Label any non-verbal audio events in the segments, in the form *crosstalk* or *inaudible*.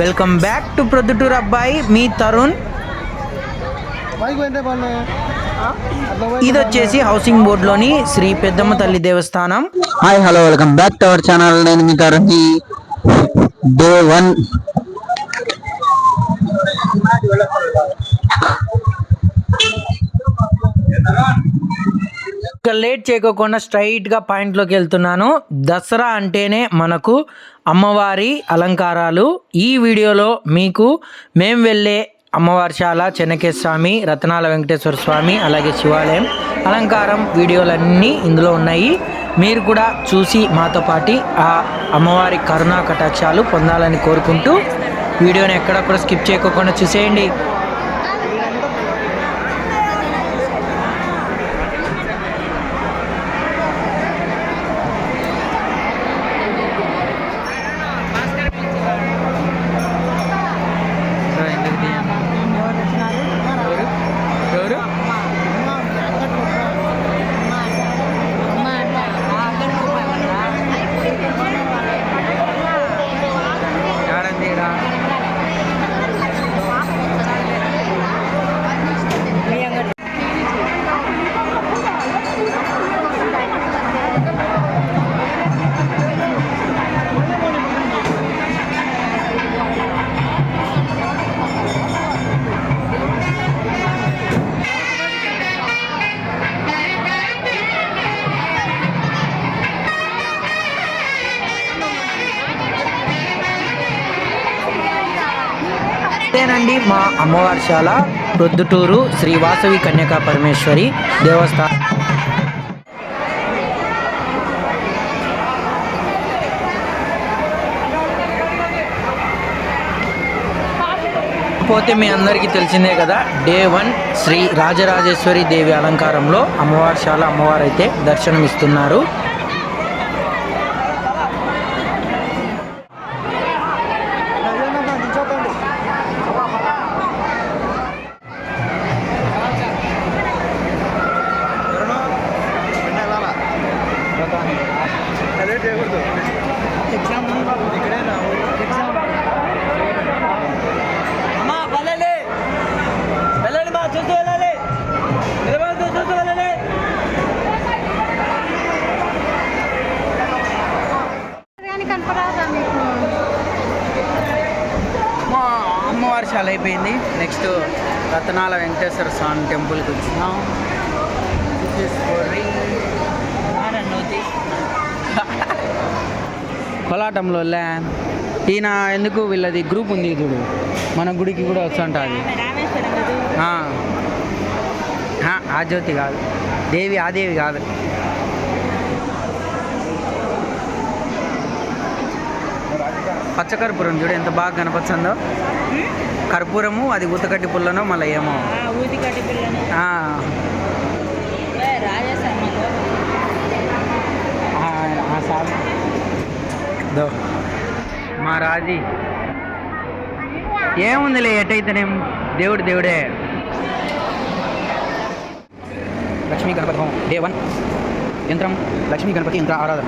Welcome back to Proddatur అబ్బాయి మీ తరుణ్ ఇది వచ్చేసి హౌసింగ్ బోర్డులోని శ్రీ పెద్దమ్మ తల్లి దేవస్థానం. Hi hello welcome back to our channel నేను మీ తరుణి డే వన్ లేట్ చేయకోకుండా స్ట్రైట్గా పాయింట్లోకి వెళ్తున్నాను. దసరా అంటేనే మనకు అమ్మవారి అలంకారాలు. ఈ వీడియోలో మీకు మేము వెళ్ళే అమ్మవారి శాల చెన్నకేశ్వర స్వామి రత్నాల వెంకటేశ్వర స్వామి అలాగే శివాలయం అలంకారం వీడియోలన్నీ ఇందులో ఉన్నాయి. మీరు కూడా చూసి మాతో పాటి ఆ అమ్మవారి కరుణా కటాక్షాలు పొందాలని కోరుకుంటూ వీడియోని ఎక్కడ కూడా స్కిప్ చేయకోకుండా చూసేయండి. ఇదేనండి మా అమ్మవారి శాల ప్రొద్దుటూరు శ్రీ వాసవి కన్యకా పరమేశ్వరి దేవస్థానం పోతే మీ అందరికీ తెలిసిందే కదా డే వన్ శ్రీ రాజరాజేశ్వరి దేవి అలంకారంలో అమ్మవారి శాల అమ్మవారు అయితే దర్శనమిస్తున్నారు. అమ్మవారి శాల అయిపోయింది. నెక్స్ట్ రతనాల వెంకటేశ్వర స్వామి టెంపుల్కి వచ్చినాం. *laughs* కోలాటంలో ఈయన ఎందుకు వీళ్ళది గ్రూప్ ఉంది చూడు. మన గుడికి కూడా వస్తుంటుంది. ఆ జ్యోతి కాదు. దేవి ఆ దేవి కాదు. పచ్చ కర్పూరం చూడు ఎంత బాగా కనపచ్చిందో కర్పూరము అది ఉతకట్టి పుల్లనో మళ్ళీ ఏమో. పిల్లని. మా రాజీ. ఏముందిలే ఎటైతేనేం దేవుడు దేవుడే. లక్ష్మీ గణపతి హోమం. Day one. యంత్రం. లక్ష్మీ గణపతి యంత్ర ఆరాధన.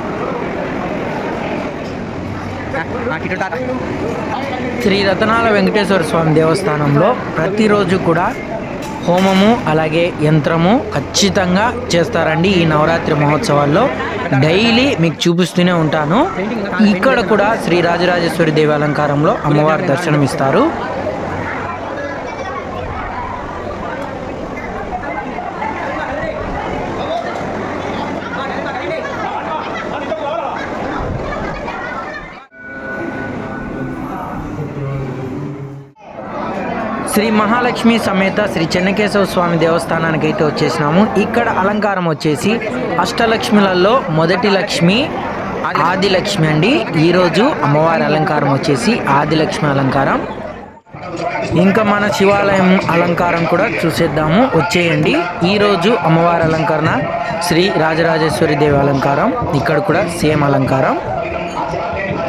శ్రీ రతనాల వెంకటేశ్వర స్వామి దేవస్థానంలో ప్రతిరోజు కూడా హోమము అలాగే యంత్రము ఖచ్చితంగా చేస్తారండి ఈ నవరాత్రి మహోత్సవాల్లో. డైలీ మీకు చూపిస్తూనే ఉంటాను. ఇక్కడ కూడా శ్రీ రాజరాజేశ్వరి దేవి అలంకారంలో అమ్మవారి దర్శనం ఇస్తారు శ్రీ మహాలక్ష్మి సమేత శ్రీ చెన్నకేశవ స్వామి దేవస్థానానికి అయితే వచ్చేసినాము. ఇక్కడ అలంకారం వచ్చేసి అష్టలక్ష్మిలలో మొదటి లక్ష్మి ఆదిలక్ష్మి అండి. ఈరోజు అమ్మవారి అలంకారం వచ్చేసి ఆదిలక్ష్మి అలంకారం. ఇంకా మన శివాలయం అలంకారం కూడా చూసేద్దాము. వచ్చేయండి. ఈరోజు అమ్మవారి అలంకరణ శ్రీ రాజరాజేశ్వరి దేవి అలంకారం. ఇక్కడ కూడా సేమ్ అలంకారం.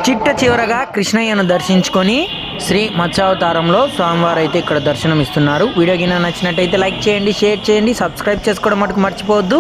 చిట్ట చివరగా కృష్ణయ్యను దర్శించుకొని శ్రీ మత్స్యావతారంలో స్వామివారు అయితే ఇక్కడ దర్శనం ఇస్తున్నారు వీడియో కింద నచ్చినట్టయితే లైక్ చేయండి షేర్ చేయండి సబ్స్క్రైబ్ చేసుకోవడం మటుకు మర్చిపోవద్దు.